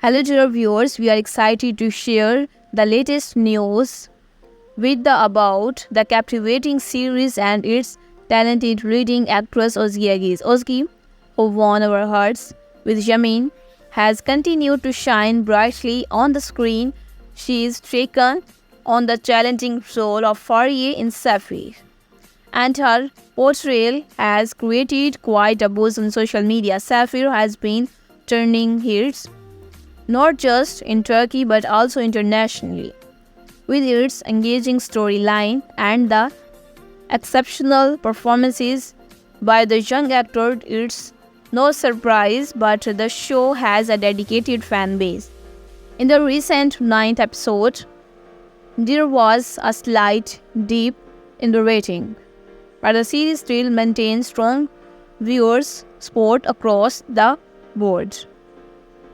Hello, dear viewers. We are excited to share the latest news with the about the captivating series and its talented leading actress Ozgi Agis. Ozgi, who won our hearts with Jamin, has continued to shine brightly on the screen. She is taken on the challenging role of Faria in Safir. And her portrayal has created quite a buzz on social media. Safir has been turning heads not just in Turkey but also internationally. With its engaging storyline and the exceptional performances by the young actor, it's no surprise but the show has a dedicated fan base. In the recent ninth episode, there was a slight dip in the rating, but the series still maintains strong viewers' support across the board.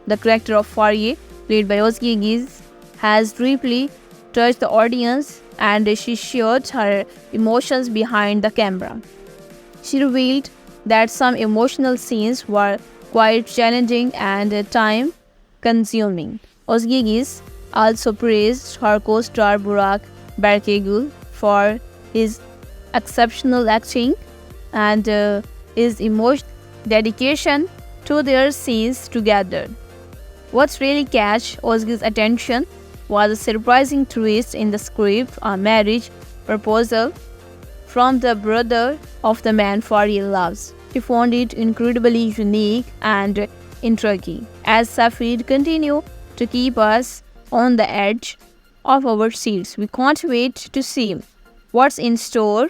The character of Faria, played by Ozgi Agiz, has deeply touched the audience and she shared her emotions behind the camera. She revealed that some emotional scenes were quite challenging and time consuming. Ozgi Agiz also praised her co-star Burak Berkegul for his exceptional acting and uh, his emotional dedication to their scenes together. What really catch Ozgi's attention was a surprising twist in the script, a marriage proposal from the brother of the man Faria loves. She found it incredibly unique and intriguing. As Safir continue to keep us on the edge of our seats, we can't wait to see what's in store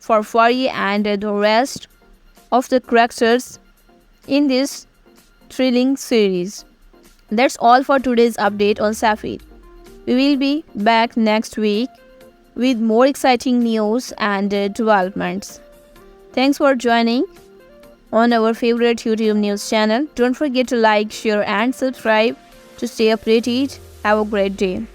for Faria and the rest of the characters in this thrilling series. That's all for today's update on Safir. We will be back next week with more exciting news and developments. Thanks for joining on our favorite YouTube news channel. Don't forget to like, share, and subscribe to stay updated. Have a great day.